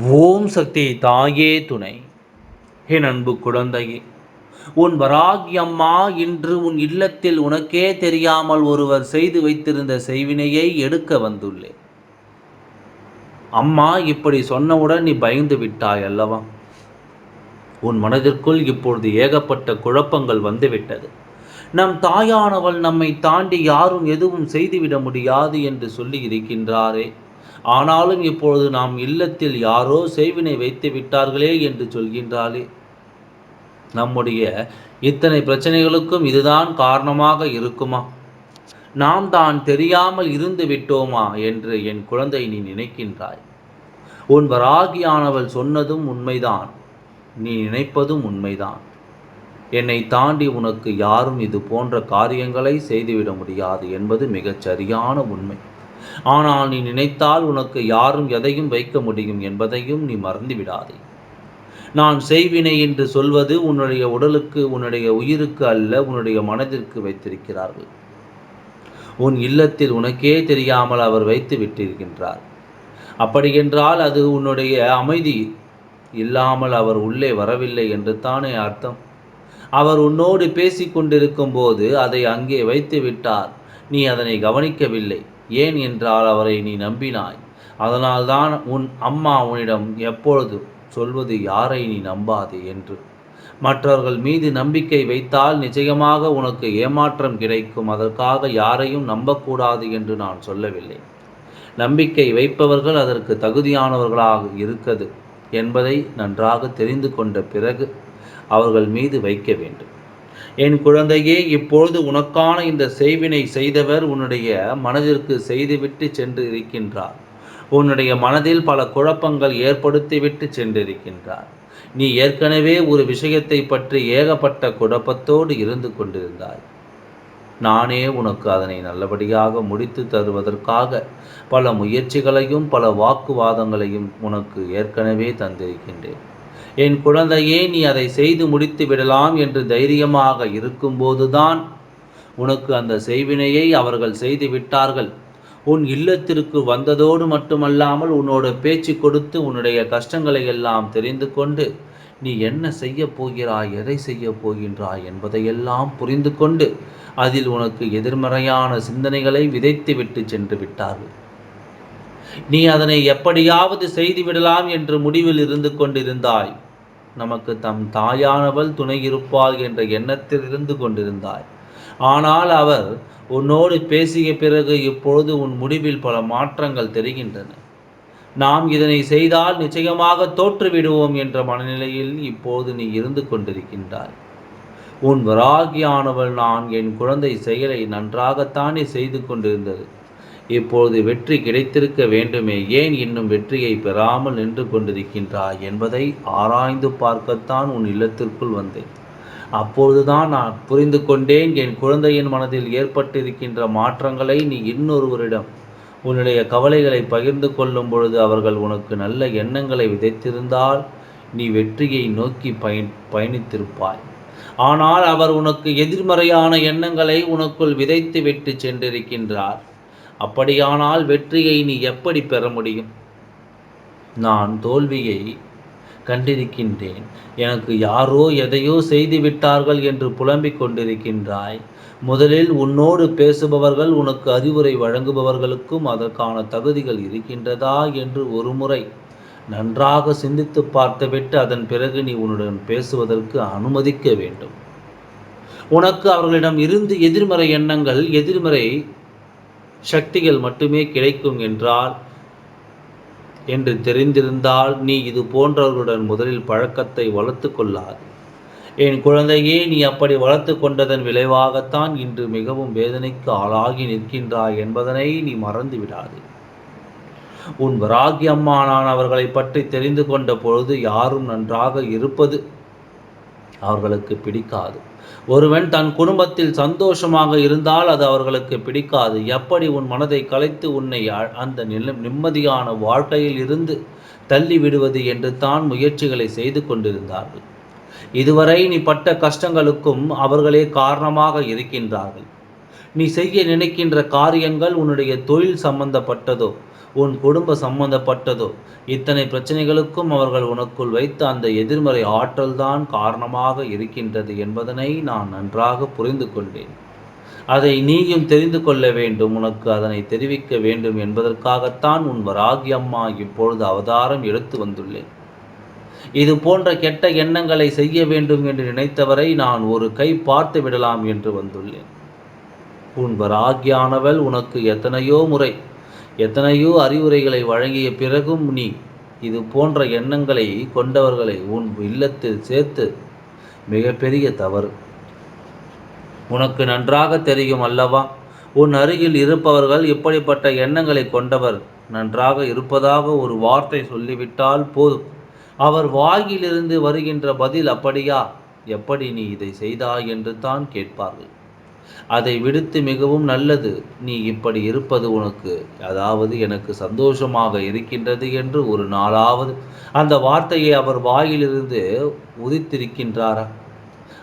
ஓம் சக்தி தாயே துணை. என் அன்பு குழந்தையே உன் வராகி அம்மா இன்று உன் இல்லத்தில் உனக்கே தெரியாமல் ஒருவர் செய்து வைத்திருந்த செய்வினையை எடுக்க வந்துள்ளேன் அம்மா இப்படி சொன்னவுடன் நீ பயந்து விட்டாய் அல்லவா? உன் மனதிற்குள் இப்பொழுது ஏகப்பட்ட குழப்பங்கள் வந்துவிட்டது. நம் தாயானவள் நம்மை தாண்டி யாரும் எதுவும் செய்துவிட முடியாது என்று சொல்லி இருக்கின்றாரே. ஆனாலும் இப்பொழுது நாம் இல்லத்தில் யாரோ செய்வினை வைத்து விட்டார்களே என்று சொல்கின்றாளே. நம்முடைய இத்தனை பிரச்சனைகளுக்கும் இதுதான் காரணமாக இருக்குமா? நாம் தான் தெரியாமல் இருந்து விட்டோமா என்று என் குழந்தை நீ நினைக்கின்றாய். உன் வராகியானவள் சொன்னதும் உண்மைதான். நீ நினைப்பதும் உண்மைதான். என்னை தாண்டி உனக்கு யாரும் இது போன்ற காரியங்களை செய்துவிட முடியாது என்பது மிகச் சரியான உண்மை. ஆனால் நீ நினைத்தால் உனக்கு யாரும் எதையும் வைக்க முடியும் என்பதையும் நீ மறந்துவிடாதே. நான் செய்வினை என்று சொல்வது உன்னுடைய உடலுக்கு உன்னுடைய உயிருக்கு அல்ல உன்னுடைய மனதிற்கு வைத்திருக்கிறார்கள். உன் இல்லத்தில் உனக்கே தெரியாமல் அவர் வைத்து விட்டிருக்கின்றார். அப்படியென்றால் அது உன்னுடைய அமைதி. இல்லாமல் அவர் உள்ளே வரவில்லை என்று தானே அர்த்தம். அவர் உன்னோடு பேசி கொண்டிருக்கும் போது அதை அங்கே வைத்து விட்டார். நீ அதனை கவனிக்கவில்லை. ஏன் என்றால் அவரை நீ நம்பினாய். அதனால்தான் உன் அம்மா உன்னிடம் எப்பொழுது சொல்வது யாரை நீ நம்பாதே என்று. மற்றவர்கள் மீது நம்பிக்கை வைத்தால் நிச்சயமாக உனக்கு ஏமாற்றம் கிடைக்கும். அதற்காக யாரையும் நம்பக்கூடாது என்று நான் சொல்லவில்லை. நம்பிக்கை வைப்பவர்கள் அதற்கு தகுதியானவர்களாக இருக்குது என்பதை நன்றாக தெரிந்து கொண்ட பிறகு அவர்கள் மீது வைக்க வேண்டும். என் குழந்தையே இப்பொழுது உனக்கான இந்த செய்வினை செய்தவர் உன்னுடைய மனதிற்கு செய்துவிட்டு சென்று இருக்கின்றார். உன்னுடைய மனதில் பல குழப்பங்கள் ஏற்படுத்திவிட்டு சென்றிருக்கின்றார். நீ ஏற்கனவே ஒரு விஷயத்தை பற்றி ஏகப்பட்ட குழப்பத்தோடு இருந்து கொண்டிருந்தாய். நானே உனக்கு அதனை நல்லபடியாக முடித்து தருவதற்காக பல முயற்சிகளையும் பல வாக்குவாதங்களையும் உனக்கு ஏற்கனவே தந்திருக்கின்றேன். என் குழந்தையே நீ அதை செய்து முடித்து விடலாம் என்று தைரியமாக இருக்கும்போதுதான் உனக்கு அந்த செய்வினையை அவர்கள் செய்து விட்டார்கள். உன் இல்லத்திற்கு வந்ததோடு மட்டுமல்லாமல் உன்னோட பேச்சு கொடுத்து உன்னுடைய கஷ்டங்களை எல்லாம் தெரிந்து கொண்டு நீ என்ன செய்ய போகிறாய் எதை செய்ய போகின்றாய் என்பதையெல்லாம் புரிந்து கொண்டு அதில் உனக்கு எதிர்மறையான சிந்தனைகளை விதைத்து விட்டு சென்று விட்டார்கள். நீ அதனை எப்படியாவது செய்துவிடலாம் என்று முடிவில் இருந்து கொண்டிருந்தாய். நமக்கு தம் தாயானவள் துணை இருப்பாள் என்ற எண்ணத்தில் இருந்து கொண்டிருந்தாய். ஆனால் அவர் உன்னோடு பேசிய பிறகு இப்பொழுது உன் முடிவில் பல மாற்றங்கள் தெரிகின்றன. நாம் இதனை செய்தால் நிச்சயமாக தோற்றுவிடுவோம் என்ற மனநிலையில் இப்போது நீ இருந்து கொண்டிருக்கின்றாய். உன் வராகியானவள் நான் என் குழந்தை செயலை நன்றாகத்தானே செய்து கொண்டிருந்தது. இப்போது வெற்றி கிடைத்திருக்க வேண்டுமே ஏன் இன்னும் வெற்றியை பெறாமல் நின்று கொண்டிருக்கின்றாய் என்பதை ஆராய்ந்து பார்க்கத்தான் உன் இல்லத்திற்குள் வந்தேன். அப்பொழுதுதான் நான் புரிந்து கொண்டேன் என் குழந்தையின் மனதில் ஏற்பட்டிருக்கின்ற மாற்றங்களை நீ இன்னொருவரிடம் உன்னுடைய கவலைகளை பகிர்ந்து கொள்ளும் பொழுது அவர்கள் உனக்கு நல்ல எண்ணங்களை விதைத்திருந்தால் நீ வெற்றியை நோக்கி பயன் பயணித்திருப்பாய். ஆனால் அவர் உனக்கு எதிர்மறையான எண்ணங்களை உனக்குள் விதைத்து விட்டு சென்றிருக்கின்றார். அப்படியானால் வெற்றியை நீ எப்படி பெற முடியும்? நான் தோல்வியை கண்டிருக்கின்றேன். எனக்கு யாரோ எதையோ செய்து விட்டார்கள் என்று புலம்பிக் கொண்டிருக்கின்றாய். முதலில் உன்னோடு பேசுபவர்கள் உனக்கு அறிவுரை வழங்குபவர்களுக்கும் அதற்கான தகுதிகள் இருக்கின்றதா என்று ஒருமுறை நன்றாக சிந்தித்து பார்த்துவிட்டு அதன் பிறகு நீ உன்னுடன் பேசுவதற்கு அனுமதிக்க வேண்டும். உனக்கு அவர்களிடம் இருந்து எதிர்மறை எண்ணங்கள் எதிர்மறை சக்திகள் மட்டுமே கிடைக்கும் என்றால் என்று தெரிந்திருந்தால் நீ இது போன்றவர்களுடன் முதலில் பழக்கத்தை வளர்த்து கொள்ளாது. என் குழந்தையே நீ அப்படி வளர்த்து கொண்டதன் விளைவாகத்தான் இன்று மிகவும் வேதனைக்கு ஆளாகி நிற்கின்றாய் என்பதனை நீ மறந்து விடாது. உன் வராகி அவர்களை பற்றி தெரிந்து கொண்ட பொழுது யாரும் நன்றாக இருப்பது அவர்களுக்கு பிடிக்காது. ஒருவன் தன் குடும்பத்தில் சந்தோஷமாக இருந்தால் அது அவர்களுக்கு பிடிக்காது. எப்படி உன் மனதை கலைத்து உன்னை அந்த நிம்மதியான வாழ்க்கையில் இருந்து தள்ளி விடுவது என்று தான் முயற்சிகளை செய்து கொண்டிருந்தார்கள். இதுவரை நீ பட்ட கஷ்டங்களுக்கும் அவர்களே காரணமாக இருக்கின்றார்கள். நீ செய்ய நினைக்கின்ற காரியங்கள் உன்னுடைய தொழில் சம்பந்தப்பட்டதோ உன் குடும்ப சம்பந்தப்பட்டதோ? இத்தனை பிரச்சனைகளுக்கும் அவர்கள் உனக்குள் வைத்த அந்த எதிர்மறை ஆற்றல்தான் காரணமாக இருக்கின்றது என்பதனை நான் நன்றாக புரிந்து கொண்டேன். அதை நீயும் தெரிந்து கொள்ள வேண்டும் உனக்கு அதனை தெரிவிக்க வேண்டும் என்பதற்காகத்தான் உன் வராகி அம்மா இப்பொழுது அவதாரம் எடுத்து வந்துள்ளேன். இது போன்ற கெட்ட எண்ணங்களை செய்ய வேண்டும் என்று நினைத்தவரை நான் ஒரு கை பார்த்து விடலாம் என்று வந்துள்ளேன். உன் வராகியானவள் உனக்கு எத்தனையோ முறை எத்தனையோ அறிவுரைகளை வழங்கிய பிறகும் நீ இது போன்ற எண்ணங்களை கொண்டவர்களை உன் இல்லத்தில் சேர்த்து மிகப்பெரிய தவறு. உனக்கு நன்றாக தெரியும் அல்லவா? உன் அருகில் இருப்பவர்கள் இப்படிப்பட்ட எண்ணங்களை கொண்டவர் நன்றாக இருப்பதாக ஒரு வார்த்தை சொல்லிவிட்டால் போதும். அவர் வாயிலிருந்து வருகின்ற பதில் அப்படியா? எப்படி நீ இதை செய்தாய் என்று தான் கேட்பார்கள். அதை விடுத்து மிகவும் நல்லது. நீ இப்படி இருப்பது உனக்கு அதாவது எனக்கு சந்தோஷமாக இருக்கின்றது என்று ஒரு நாளாவது அந்த வார்த்தையை அவர் வாயிலிருந்து உதித்திருக்கின்றாரா?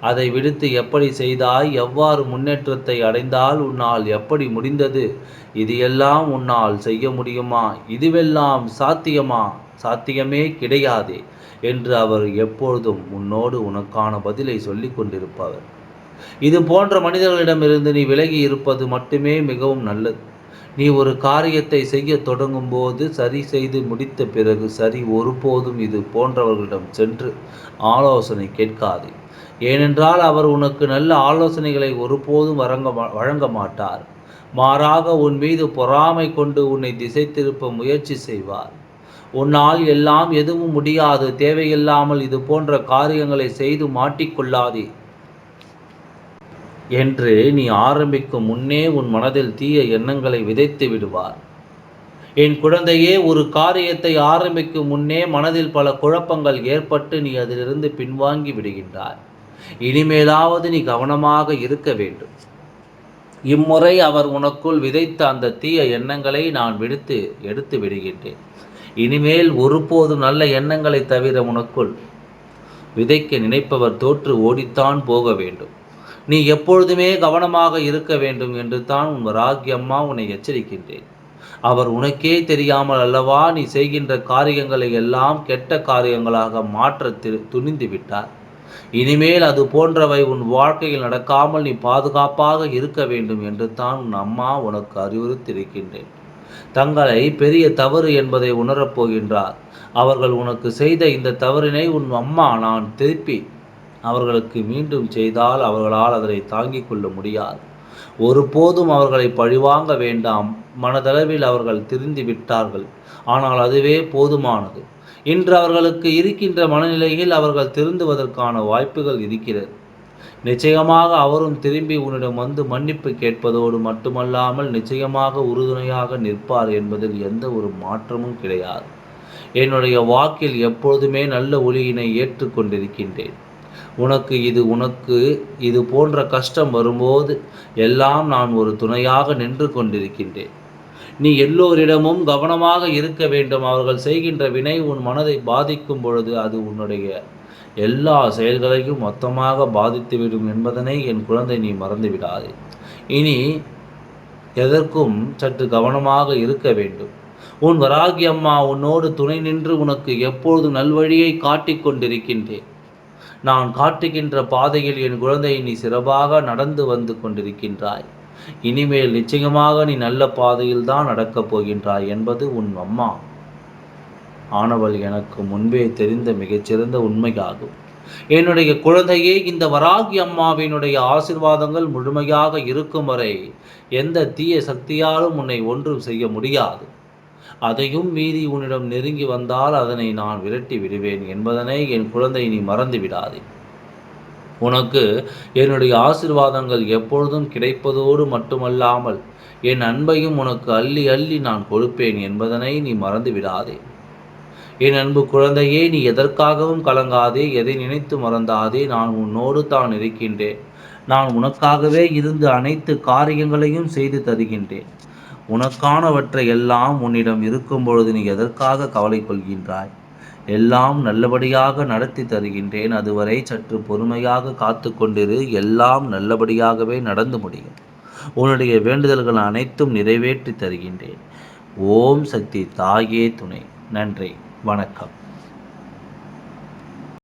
அதை விடுத்து எப்படி செய்தாய்? எவ்வாறு முன்னேற்றத்தை அடைந்தால் உன்னால் எப்படி முடிந்தது? இது எல்லாம் உன்னால் செய்ய முடியுமா? இதுவெல்லாம் சாத்தியமா? சாத்தியமே கிடையாதே என்று அவர் எப்பொழுதும் உன்னோடு உனக்கான பதிலை சொல்லி கொண்டிருப்பவர். இது போன்ற மனிதர்களிடமிருந்து நீ விலகி இருப்பது மட்டுமே மிகவும் நல்லது. நீ ஒரு காரியத்தை செய்ய தொடங்கும் போது சரி செய்து முடித்த பிறகு சரி ஒருபோதும் இது போன்றவர்களிடம் சென்று ஆலோசனை கேட்காதே. ஏனென்றால் அவர் உனக்கு நல்ல ஆலோசனைகளை ஒருபோதும் வழங்க வழங்க மாட்டார். மாறாக உன் மீது பொறாமை கொண்டு உன்னை திசை திருப்ப முயற்சி செய்வார். உன்னால் எல்லாம் எதுவும் முடியாது. தேவையில்லாமல் இது போன்ற காரியங்களை செய்து மாட்டிக்கொள்ளாதே. என்று நீ ஆரம்பிக்கும் முன்னே உன் மனதில் தீய எண்ணங்களை விதைத்து விடுவார். என் குழந்தையே ஒரு காரியத்தை ஆரம்பிக்கும் முன்னே மனதில் பல குழப்பங்கள் ஏற்பட்டு நீ அதிலிருந்து பின்வாங்கி விடுகின்றாய். இனிமேலாவது நீ கவனமாக இருக்க வேண்டும். இம்முறை அவர் உனக்குள் விதைத்த அந்த தீய எண்ணங்களை நான் விடுத்து எடுத்து விடுகின்றேன். இனிமேல் ஒருபோதும் நல்ல எண்ணங்களை தவிர உனக்குள் விதைக்க நினைப்பவர் தோற்று ஓடித்தான் போக வேண்டும். நீ எப்பொழுதுமே கவனமாக இருக்க வேண்டும் என்று தான் உன் ராகியம்மா உன்னை எச்சரிக்கின்றேன். அவர் உனக்கே தெரியாமல் அல்லவா நீ செய்கின்ற காரியங்களை எல்லாம் கெட்ட காரியங்களாக மாற்ற துணிந்து விட்டார். இனிமேல் அது போன்றவை உன் வாழ்க்கையில் நடக்காமல் நீ பாதுகாப்பாக இருக்க வேண்டும் என்று தான் உன் அம்மா உனக்கு அறிவுறுத்திருக்கின்றேன் தங்களை பெரிய தவறு என்பதை உணரப் போகின்றார். அவர்கள் உனக்கு செய்த இந்த தவறினை உன் அம்மா நான் திருப்பி அவர்களுக்கு மீண்டும் செய்தால் அவர்களால் அதனை தாங்கிக் கொள்ள முடியாது. ஒருபோதும் அவர்களை பழிவாங்க வேண்டாம். மனதளவில் அவர்கள் திருந்தி விட்டார்கள். ஆனால் அதுவே போதுமானது. இன்று அவர்களுக்கு இருக்கின்ற மனநிலையில் அவர்கள் திருந்துவதற்கான வாய்ப்புகள் இருக்கிறது. நிச்சயமாக அவரும் திரும்பி உன்னிடம் வந்து மன்னிப்பு கேட்பதோடு மட்டுமல்லாமல் நிச்சயமாக உறுதுணையாக நிற்பார் என்பதில் எந்த ஒரு மாற்றமும் கிடையாது. என்னுடைய வாக்கில் எப்பொழுதுமே நல்ல ஒளியினை ஏற்றுக்கொண்டிருக்கின்றேன். உனக்கு இது உனக்கு இது போன்ற கஷ்டம் வரும்போது எல்லாம் நான் ஒரு துணையாக நின்று கொண்டிருக்கின்றேன். நீ எல்லோரிடமும் கவனமாக இருக்க வேண்டும். அவர்கள் செய்கின்ற வினை உன் மனதை பாதிக்கும் பொழுது அது உன்னுடைய எல்லா செயல்களையும் மொத்தமாக பாதித்துவிடும் என்பதனை என் குழந்தை நீ மறந்துவிடாதே. இனி எதற்கும் சற்று கவனமாக இருக்க வேண்டும். உன் வராகி அம்மா உன்னோடு துணை நின்று உனக்கு எப்பொழுதும் நல்வழியை காட்டிக் கொண்டிருக்கின்றேன். நான் காட்டுகின்ற பாதையில் என் குழந்தை நீ சிறப்பாக நடந்து வந்து கொண்டிருக்கின்றாய். இனிமேல் நிச்சயமாக நீ நல்ல பாதையில் தான் நடக்கப் போகின்றாய் என்பது உன் அம்மா. ஆனவள் எனக்கு முன்பே தெரிந்த மிகச்சிறந்த உண்மையாகும். என்னுடைய குழந்தையே இந்த வராகி அம்மாவினுடைய ஆசிர்வாதங்கள் முழுமையாக இருக்கும் வரை எந்த தீய சக்தியாலும் உன்னை ஒன்றும் செய்ய முடியாது. அதையும் மீறி உன்னிடம் நெருங்கி வந்தால் அதனை நான் விரட்டி விடுவேன் என்பதனை என் குழந்தை நீ மறந்து விடாதே. உனக்கு என்னுடைய ஆசிர்வாதங்கள் எப்பொழுதும் கிடைப்பதோடு மட்டுமல்லாமல் என் அன்பையும் உனக்கு அள்ளி அள்ளி நான் கொடுப்பேன் என்பதனை நீ மறந்து விடாதே. என் அன்பு குழந்தையே நீ எதற்காகவும் கலங்காதே எதை நினைத்து மறந்தாதே நான் உன்னோடு தான் இருக்கின்றேன். நான் உனக்காகவே இருந்து அனைத்து காரியங்களையும் செய்து தருகின்றேன். உனக்கானவற்றை எல்லாம் உன்னிடம் இருக்கும் பொழுது நீ எதற்காக கவலை கொள்கின்றாய் எல்லாம் நல்லபடியாக நடத்தி தருகின்றேன் அதுவரை சற்று பொறுமையாக காத்து கொண்டிரு எல்லாம் நல்லபடியாகவே நடந்து முடியும். உன்னுடைய வேண்டுதல்கள் அனைத்தும் நிறைவேற்றி தருகின்றேன். ஓம் சக்தி தாயே துணை. நன்றி வணக்கம்.